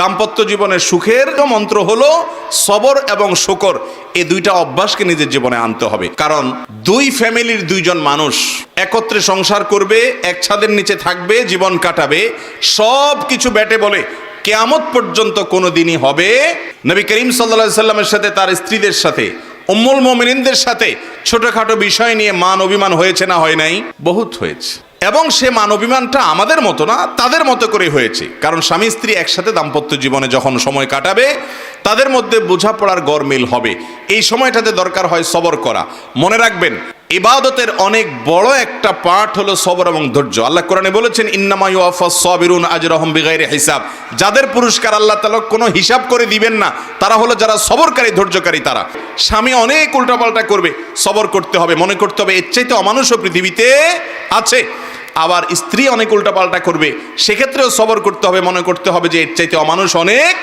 দাম্পত্য জীবনের সুখের মন্ত্র হলো সবর এবং শকর। এই দুইটা অভ্যাসকে নিজের জীবনে আনতে হবে। কারণ দুই ফ্যামিলির দুইজন মানুষ একত্রে সংসার করবে, এক ছাদের নিচে থাকবে, জীবন কাটাবে সব কিছু ব্যাটে বলে কেয়ামত পর্যন্ত কোনো দিনই হবে। নবী করিম সাল্লা সাল্লামের সাথে, তার স্ত্রীদের সাথে, উম্মুল মোমিনিনদের সাথে ছোটখাটো বিষয় নিয়ে মান অভিমান হয়েছে না হয় নাই? বহুত হয়েছে। এবং সে মান অভিমানটা আমাদের মতো না, তাদের মতো করে হয়েছে। কারণ স্বামী স্ত্রী একসাথে দাম্পত্য জীবনে যখন সময় কাটাবে, তাদের মধ্যে বোঝাপড়ার গরমিল হবে। এই সময়টাতে দরকার হয় সবর করা। মনে রাখবেন, ইবাদতের অনেক বড় একটা পাঠ হলো সবর এবং ধৈর্য। আল্লাহ কোরআনে বলেছেন ইন্নামায়ু আফাস সাবিরুন আজরহম বিগাইরে হিসাব। যাদের পুরস্কার আল্লাহ তাআলা কোনো হিসাব করে দিবেন না, তারা হলো যারা সবরকারী, ধৈর্যকারী তারা। স্বামী অনেক উল্টাপাল্টা করবে, সবর করতে হবে, মনে করতে হবে, এর চাইতে অমানুষও পৃথিবীতে আছে। আবার স্ত্রী অনেক উল্টাপাল্টা করবে, সেক্ষেত্রেও সবর করতে হবে, মনে করতে হবে যে এর চাইতে অমানুষ অনেক